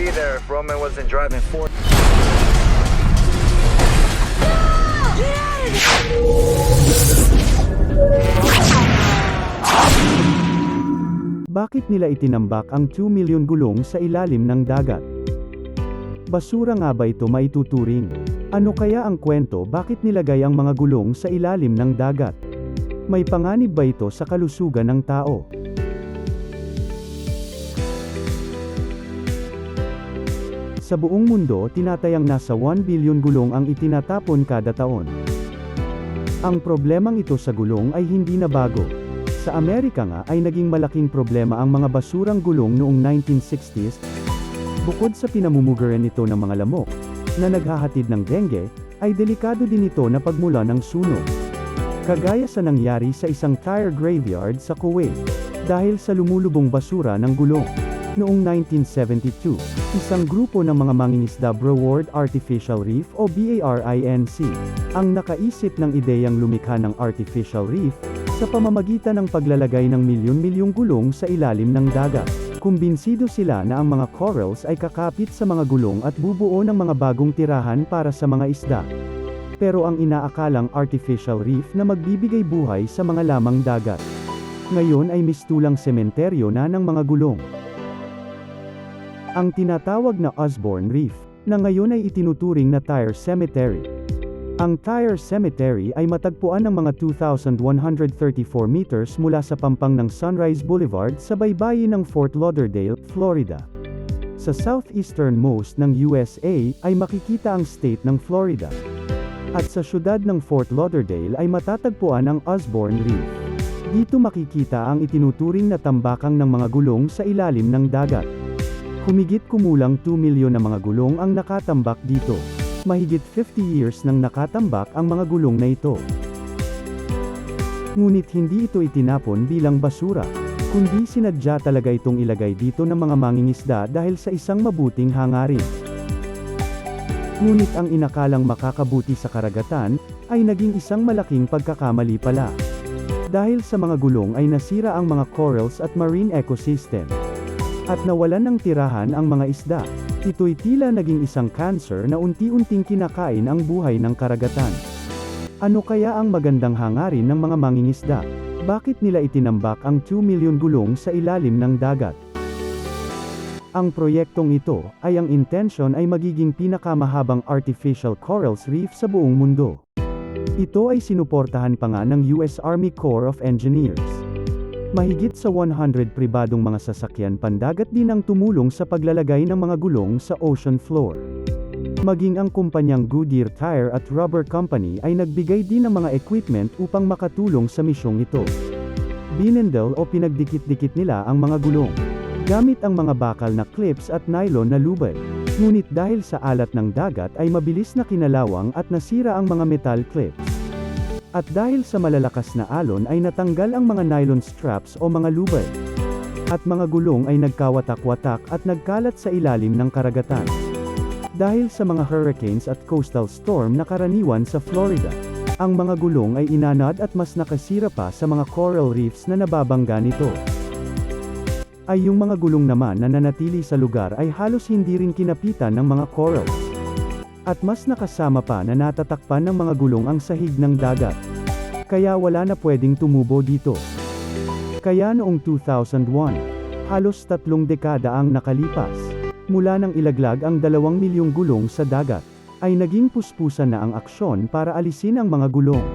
be there if Roman wasn't driving four. Bakit nila itinambak ang 2 milyon gulong sa ilalim ng dagat? Basura nga ba ito maituturing? Ano kaya ang kwento bakit nilagay ang mga gulong sa ilalim ng dagat? May panganib ba ito sa kalusugan ng tao? Sa buong mundo, tinatayang nasa 1 bilyon gulong ang itinatapon kada taon. Ang problemang ito sa gulong ay hindi na bago. Sa Amerika nga ay naging malaking problema ang mga basurang gulong noong 1960s. Bukod sa pinamumugaran ito ng mga lamok, na naghahatid ng dengue, ay delikado din ito na pagmula ng sunog. Kagaya sa nangyari sa isang tire graveyard sa Kuwait, dahil sa lumulubong basura ng gulong. Noong 1972, isang grupo ng mga mangingisda Broward Artificial Reef o BARINC, ang nakaisip ng ideyang lumikha ng artificial reef, sa pamamagitan ng paglalagay ng milyon-milyong gulong sa ilalim ng dagat. Kumbinsido sila na ang mga corals ay kakapit sa mga gulong at bubuo ng mga bagong tirahan para sa mga isda. Pero ang inaakalang artificial reef na magbibigay buhay sa mga lamang dagat. Ngayon ay mistulang sementeryo na ng mga gulong. Ang tinatawag na Osborne Reef, na ngayon ay itinuturing na Tire Cemetery. Ang Tire Cemetery ay matagpuan ng mga 2,134 meters mula sa pampang ng Sunrise Boulevard sa baybayin ng Fort Lauderdale, Florida. Sa southeasternmost ng USA ay makikita ang state ng Florida. At sa syudad ng Fort Lauderdale ay matatagpuan ang Osborne Reef. Dito makikita ang itinuturing na tambakang ng mga gulong sa ilalim ng dagat. Humigit kumulang 2 milyon na mga gulong ang nakatambak dito. Mahigit 50 years nang nakatambak ang mga gulong na ito. Ngunit hindi ito itinapon bilang basura, kundi sinadya talaga itong ilagay dito ng mga mangingisda dahil sa isang mabuting hangarin. Ngunit ang inakalang makakabuti sa karagatan, ay naging isang malaking pagkakamali pala. Dahil sa mga gulong ay nasira ang mga corals at marine ecosystem. At nawalan ng tirahan ang mga isda. Ito'y tila naging isang cancer na unti-unting kinakain ang buhay ng karagatan. Ano kaya ang magandang hangarin ng mga mangingisda? Bakit nila itinambak ang 2 milyon gulong sa ilalim ng dagat? Ang proyektong ito, ay ang intention ay magiging pinakamahabang artificial corals reef sa buong mundo. Ito ay sinuportahan pa nga ng US Army Corps of Engineers. Mahigit sa 100 pribadong mga sasakyan pandagat din ang tumulong sa paglalagay ng mga gulong sa ocean floor. Maging ang kumpanyang Goodyear Tire at Rubber Company ay nagbigay din ng mga equipment upang makatulong sa misyong ito. Binendel o pinagdikit-dikit nila ang mga gulong. Gamit ang mga bakal na clips at nylon na lubid. Ngunit dahil sa alat ng dagat ay mabilis na kinalawang at nasira ang mga metal clips. At dahil sa malalakas na alon ay natanggal ang mga nylon straps o mga lubid. At mga gulong ay nagkawatak-watak at nagkalat sa ilalim ng karagatan. Dahil sa mga hurricanes at coastal storm na karaniwan sa Florida, ang mga gulong ay inanad at mas nakasira pa sa mga coral reefs na nababangga nito. Ay yung mga gulong naman na nanatili sa lugar ay halos hindi rin kinapitan ng mga corals. At mas nakasama pa na natatakpan ng mga gulong ang sahig ng dagat. Kaya wala na pwedeng tumubo dito. Kaya noong 2001, halos tatlong dekada ang nakalipas, mula nang ilaglag ang dalawang milyong gulong sa dagat, ay naging puspusan na ang aksyon para alisin ang mga gulong.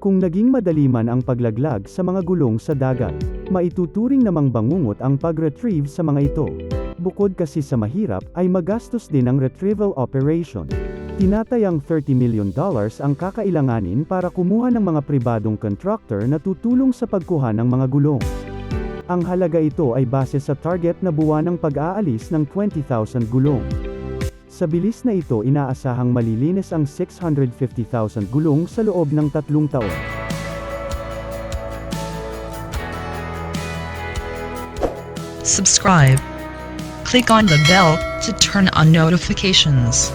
Kung naging madali man ang paglaglag sa mga gulong sa dagat, maituturing namang bangungot ang pag-retrieve sa mga ito. Bukod kasi sa mahirap, ay magastos din ang retrieval operation. Tinatayang 30 million dollars ang kakailanganin para kumuha ng mga pribadong contractor na tutulong sa pagkuha ng mga gulong. Ang halaga ito ay base sa target na buwan ng pag-aalis ng 20,000 gulong. Sa bilis na ito inaasahang malilinis ang 650,000 gulong sa loob ng tatlong taon. Subscribe. Click on the bell to turn on notifications.